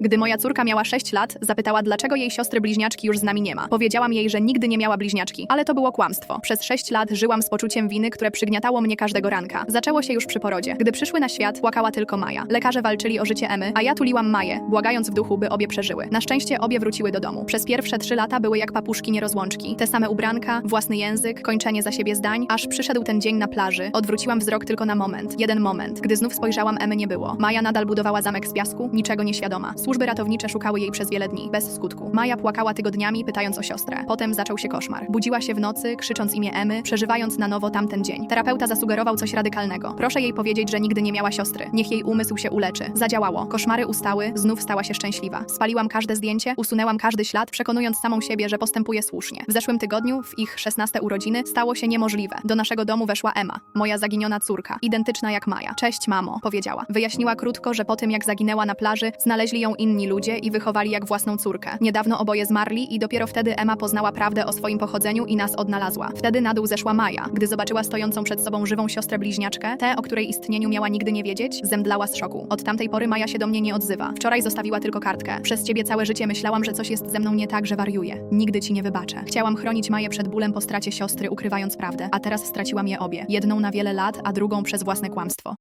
Gdy moja córka miała 6 lat, zapytała, dlaczego jej siostry bliźniaczki już z nami nie ma. Powiedziałam jej, że nigdy nie miała bliźniaczki, ale to było kłamstwo. Przez 6 lat żyłam z poczuciem winy, które przygniatało mnie każdego ranka. Zaczęło się już przy porodzie. Gdy przyszły na świat, płakała tylko Maja. Lekarze walczyli o życie Emy, a ja tuliłam Maję, błagając w duchu, by obie przeżyły. Na szczęście obie wróciły do domu. Przez pierwsze 3 lata były jak papuszki nierozłączki. Te same ubranka, własny język, kończenie za siebie zdań, aż przyszedł ten dzień na plaży. Odwróciłam wzrok tylko na moment. Jeden moment. Gdy znów spojrzałam, Emy nie było. Maja nadal budowała zamek z piasku, niczego nieświadoma. Służby ratownicze szukały jej przez wiele dni, bez skutku. Maja płakała tygodniami, pytając o siostrę. Potem zaczął się koszmar. Budziła się w nocy, krzycząc imię Emy, przeżywając na nowo tamten dzień. Terapeuta zasugerował coś radykalnego. Proszę jej powiedzieć, że nigdy nie miała siostry. Niech jej umysł się uleczy. Zadziałało. Koszmary ustały, znów stała się szczęśliwa. Spaliłam każde zdjęcie, usunęłam każdy ślad, przekonując samą siebie, że postępuje słusznie. W zeszłym tygodniu, w ich 16 urodziny, stało się niemożliwe. Do naszego domu weszła Emma, moja zaginiona córka, identyczna jak Maja. Cześć, mamo, powiedziała. Wyjaśniła krótko, że po tym jak zaginęła na plaży, znaleźli ją inni ludzie i wychowali jak własną córkę. Niedawno oboje zmarli i dopiero wtedy Emma poznała prawdę o swoim pochodzeniu i nas odnalazła. Wtedy na dół zeszła Maja. Gdy zobaczyła stojącą przed sobą żywą siostrę bliźniaczkę, tę, o której istnieniu miała nigdy nie wiedzieć, zemdlała z szoku. Od tamtej pory Maja się do mnie nie odzywa. Wczoraj zostawiła tylko kartkę. Przez ciebie całe życie myślałam, że coś jest ze mną nie tak, że wariuję. Nigdy ci nie wybaczę. Chciałam chronić Maję przed bólem po stracie siostry, ukrywając prawdę, a teraz straciłam je obie. Jedną na wiele lat, a drugą przez własne kłamstwo.